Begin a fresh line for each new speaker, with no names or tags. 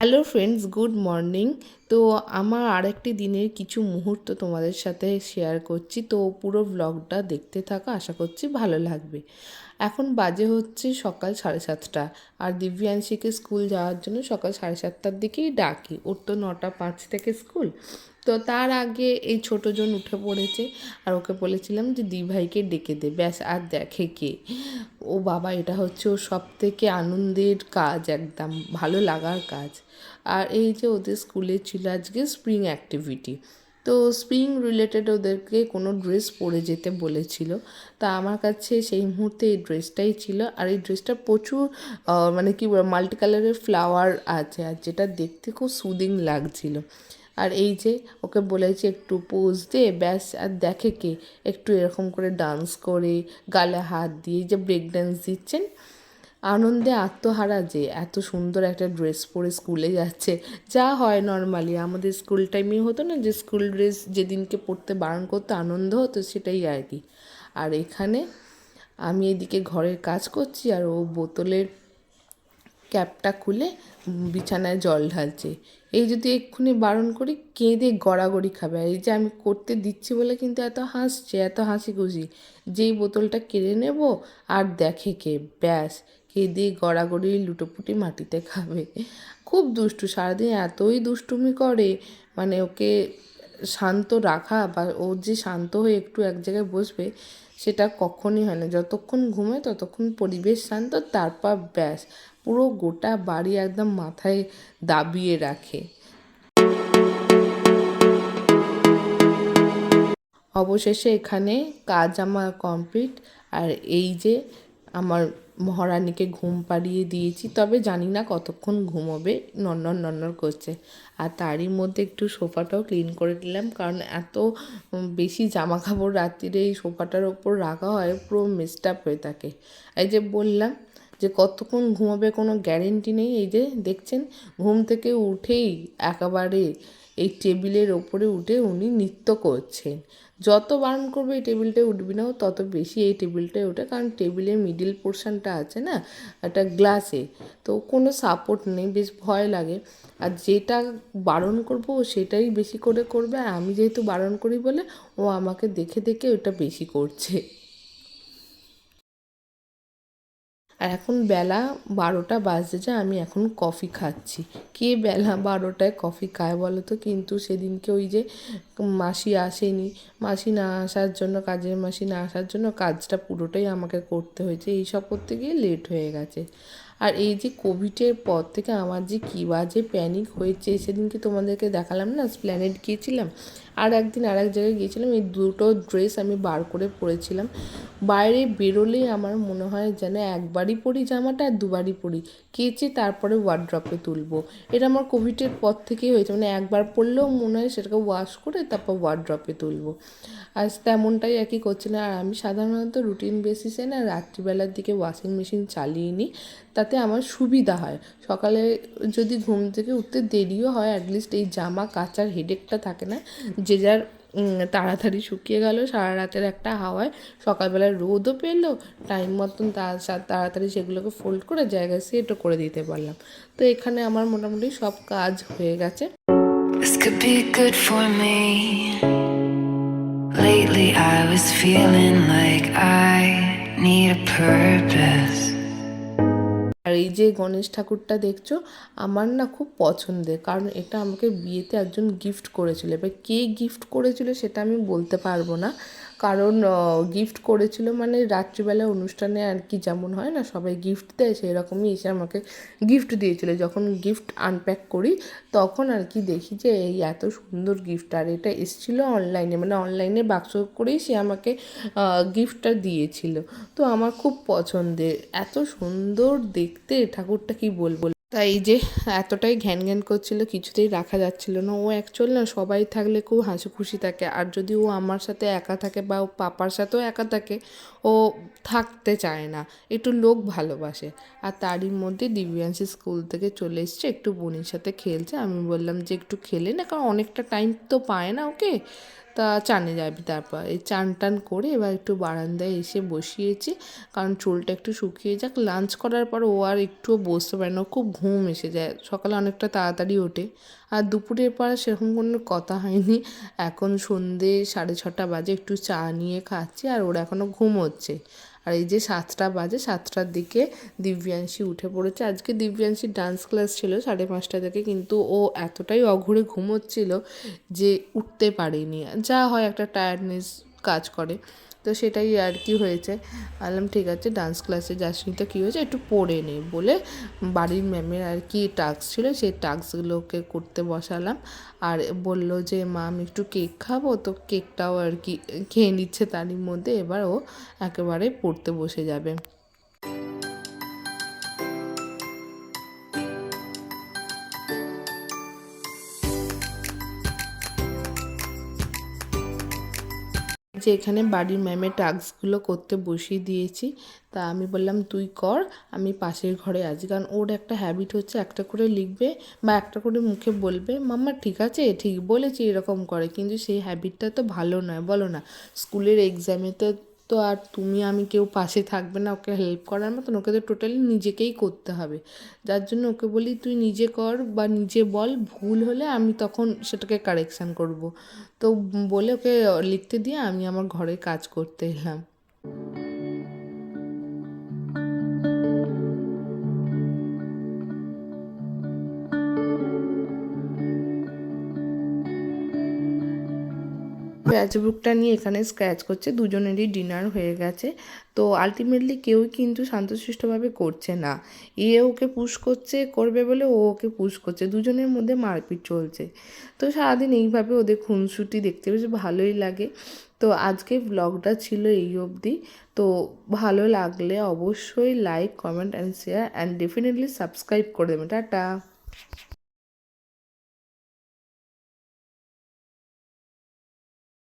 Hello friends good morning তো আমার আরেকটি দিনের কিছু মুহূর্ত তোমাদের সাথে শেয়ার করছি। তো পুরো ব্লগটা দেখতে থাকা, আশা করছি ভালো লাগবে। এখন বাজে হচ্ছে সকাল সাড়ে সাতটা। আর দিব্যাংশীকে স্কুল যাওয়ার জন্য সকাল সাড়ে সাতটার দিকেই ডাকি। ওর তো নটা পাঁচ থেকে স্কুল তো তার আগে এই ছোটোজন উঠে পড়েছে আর ওকে বলেছিলাম যে দি ভাইকে ডেকে দে, ব্যাস আর দেখে কে। ও বাবা, এটা হচ্ছে ওর সব থেকে আনন্দের কাজ একদম, ভালো লাগার কাজ। আর এই যে ওদের স্কুলে ছিল আজকে স্প্রিং অ্যাক্টিভিটি তো স্প্রিং রিলেটেড ওদেরকে কোনো ড্রেস পরে যেতে বলেছিল। তা আমার কাছে সেই মুহূর্তে এই ড্রেসটাই ছিল আর এই ড্রেসটা প্রচুর মানে কি মাল্টি কালারের ফ্লাওয়ার আছে আর যেটা দেখতে খুব সুদিং লাগছিল। আর এই যে ওকে বলেছি একটু পোজ দে ব্যাস, আর দেখে কে? একটু এরকম করে ডান্স করে, গালে হাত দিয়ে যে ব্রেক ড্যান্স দিচ্ছেন। আনন্দে আত্মহারা যে, এত সুন্দর একটা ড্রেস পরে স্কুলে যাচ্ছে। যা হয় নর্মালি আমাদের স্কুল টাইমে হতো না যে স্কুল ড্রেস যেদিনকে পড়তে বারণ করতে, আনন্দ হতো, সেটাই আর কি। আর এখানে আমি এদিকে ঘরের কাজ করছি, আর ও বোতলের ক্যাপটা খুলে বিছানায় জল ঢালছে। এই যদি এক্ষুনি বারণ করি, কেঁদে গড়াগড়ি খাবে। আর এই যে আমি করতে দিচ্ছি বলে কিন্তু এত হাসছে, এত হাসি খুশি যেই বোতলটা কেড়ে নেব আর দেখে কে? ব্যাস, কেঁদে গড়াগড়ি লুটোপুটি মাটিতে খাবে। খুব দুষ্টু, সারাদিন এতই দুষ্টুমি করে মানে ওকে শান্ত রাখা বা ও যে শান্ত হয়ে একটু এক জায়গায় বসবে সেটা কখনই হয় না। যতক্ষণ ঘুমে ততক্ষণ পরিবেশ শান্ত, তারপর ব্যাস। পুরো গোটা বাড়ি একদম মাথায় দাবিয়ে রাখে। অবশেষে এখানে কাজ আমার কমপ্লিট আর এই যে আমার মহারানীকে ঘুম পাড়িয়ে দিয়েছি, তবে জানি না কতক্ষণ ঘুমোবে, নন্নর নন্নর করছে। আর তারই মধ্যে একটু সোফাটাও ক্লিন করে দিলাম কারণ এত বেশি জামা কাপড় রাত্রিরে এই সোফাটার ওপর রাখা হয়, পুরো আপ হয়ে থাকে। এই যে বললাম যে কতক্ষণ ঘুমাবে কোনো গ্যারেন্টি নেই, এই যে দেখছেন, ঘুম থেকে উঠেই একেবারে এই টেবিলের ওপরে উঠে উনি নৃত্য করছেন। যত বারণ করবে এই টেবিলটায় উঠবি না তত বেশি এই টেবিলটায় ওঠে। কারণ টেবিলের মিডিল পোর্শনটা আছে না, একটা গ্লাসে তো কোনো সাপোর্ট নেই, বেশ ভয় লাগে। আর যেটা বারণ করব ও সেটাই বেশি করে করবে। আর আমি যেহেতু বারণ করি বলে, ও আমাকে দেখে দেখে ওটা বেশি করছে। আর এখন বেলা বারোটা বাজতে যা আমি এখন কফি খাচ্ছি। কে বেলা বারোটায় কফি খায় বলো তো? কিন্তু সেদিনকে ওই যে মাসি আসেনি। মাসি না আসার জন্য, কাজের মাসি না আসার জন্য কাজটা পুরোটাই আমাকে করতে হয়েছে। এইসব করতে গিয়ে লেট হয়ে গেছে। আর এই যে কোভিডের পর থেকে আমার যে কী বাজে প্যানিক হয়েছে, সেদিনকে তোমাদেরকে দেখালাম না স্প্ল্যানেট গিয়েছিলাম। আর একদিন আর এক জায়গায় গিয়েছিলাম, এই দুটো ড্রেস আমি বার করে পরেছিলাম। বাইরে বেরোলেই আমার মনে হয় যেন একবারই পরি জামাটা, আর দুবারই পরি। কেচে তারপরে ওয়ার্ড্রপে তুলবো। এটা আমার কোভিডের পর থেকেই হয়েছে। মানে একবার পরলেও মনে হয় সেটাকে ওয়াশ করে তারপর ওয়ার্ড্রপে তুলবো। আর তেমনটাই আর কি করছিলাম। আর আমি সাধারণত রুটিন বেসিসে না রাত্রিবেলার দিকে ওয়াশিং মেশিন চালিয়ে নিই। তাতে আমার সুবিধা হয় সকালে যদি ঘুম থেকে উঠতে দেরিও হয় অ্যাটলিস্ট এই জামা কাচার হেডেকটা থাকে না যে যার তাড়াতাড়ি শুকিয়ে গেল সারা রাতের একটা হাওয়ায় সকালবেলা রোদও পেল টাইম মতন তাড়াতাড়ি সেগুলোকে ফোল্ড করে জায়গায় সেটও করে দিতে পারলাম তো এখানে আমার মোটামুটি সব কাজ হয়ে গেছে.
Lately, I was feeling like I need a purpose.
আর এই যে গণেশ ঠাকুরটা দেখছ, আমার না খুব পছন্দের। কারণ এটা আমাকে বিয়েতে একজন গিফট করেছিল। এবার কে গিফট করেছিল সেটা আমি বলতে পারব না। কারণ গিফট করেছিল মানে রাত্রিবেলা অনুষ্ঠানে আর কি যেমন হয় না, সবাই গিফট দেয় সেই রকমই এসে আমাকে গিফট দিয়েছিল। যখন গিফট আনপ্যাক করি, তখন আর কি দেখি যে এই এত সুন্দর গিফট আর এটা এসেছিল অনলাইনে মানে অনলাইনে বাক্স করেই সে আমাকে গিফটটা দিয়েছিল। তো আমার খুব পছন্দের। এত সুন্দর দেখতে, ঠাকুরটা কি বলব? তাই যে এতটাই ঘ্যান ঘ্যান করছিল, কিছুতেই রাখা যাচ্ছিল না। ও অ্যাকচুয়াল না সবাই থাকলে খুব হাসি খুশি থাকে। আর যদি ও আমার সাথে একা থাকে বা ও পাপার সাথেও একা থাকে, ও থাকতে চায় না। একটু লোক ভালোবাসে। আর তারই মধ্যে দিব্যাংশী স্কুল থেকে চলে এসছে, একটু বোনের সাথে খেলছে। আমি বললাম যে একটু খেলে না, কারণ অনেকটা টাইম তো পায় না ওকে। তা চানে যাবি তারপর। এই চান টান করে এবার একটু বারান্দায় এসে বসিয়েছি, কারণ চুলটা একটু শুকিয়ে যাক। লাঞ্চ করার পর ও আর একটুও বসতে পারে না খুব ঘুম এসে যায়। সকালে অনেকটা তাড়াতাড়ি ওঠে। আর দুপুরের পর সেরকম কোনো কথা হয়নি। এখন সন্ধে সাড়ে ছটা বাজে, একটু চা নিয়ে খাচ্ছি, আর ওরা এখনও ঘুমোচ্ছে আর এই যে সাতটা বাজে, সাতটার দিকে দিব্যাংশী উঠে পড়েছে। আজকে দিব্যাংশীর ডান্স ক্লাস ছিল সাড়ে পাঁচটা থেকে, কিন্তু ও এতটাই অঘুরে ঘুমোচ্ছিল যে উঠতে পারেনি। যা হয় একটা টায়ার্ডনেস কাজ করে। তো সেটাই আর কি হয়েছে। বললাম, ঠিক আছে ডান্স ক্লাসে যাসনি তো, কী হয়েছে? একটু পড়ে নে। বলে বাড়ির ম্যামের আর কি টাস্ক ছিল, সেই টাস্কগুলোকে করতে বসালাম। আর বলল যে, মা, আমি একটু কেক খাব। তো কেকটাও আর কি খেয়ে নিচ্ছে তারই মধ্যে। এবার ও একেবারে পড়তে বসে যাবে। যে এখানে বাড়ির ম্যামের টাস্কগুলো করতে বসিয়ে দিয়েছি, তা আমি বললাম, তুই কর, আমি পাশের ঘরে আছি। কারণ ওর একটা হ্যাবিট হচ্ছে একটা করে লিখবে বা একটা করে মুখে বলবে, মাম্মা, ঠিক আছে, ঠিক বলেছি এরকম করে। কিন্তু সেই হ্যাবিটটা তো ভালো নয়, বলো না। স্কুলের এক্সামে তো তো আর তুমি, আমি কেউ পাশে থাকবে না, ওকে হেল্প করার মতন, ওকে তো টোটালি নিজেকেই করতে হবে। যার জন্য ওকে বলি, তুই নিজে কর বা নিজে বল, ভুল হলে আমি তখন সেটাকে কারেকশান করব। তো বলে ওকে লিখতে দিয়ে আমি আমার ঘরে কাজ করতে এলাম। স্ক্র্যাচ বুকটা নিয়ে এখানে স্ক্র্যাচ করছে, দুজনেরই ডিনার হয়ে গেছে। তো আলটিমেটলি কেউই কিন্তু শান্তশিষ্টভাবে করছে না। এ ওকে পুশ করছে, করবে বলে ও ওকে পুশ করছে, দুজনের মধ্যে মারপিট চলছে। তো সারাদিন এইভাবে ওদের খুনসুটি দেখতে বেশ ভালোই লাগে। তো আজকে ব্লগটা ছিল এই অবধি। তো ভালো লাগলে অবশ্যই like comment and share and definitely subscribe করে দেবেন। টাটা!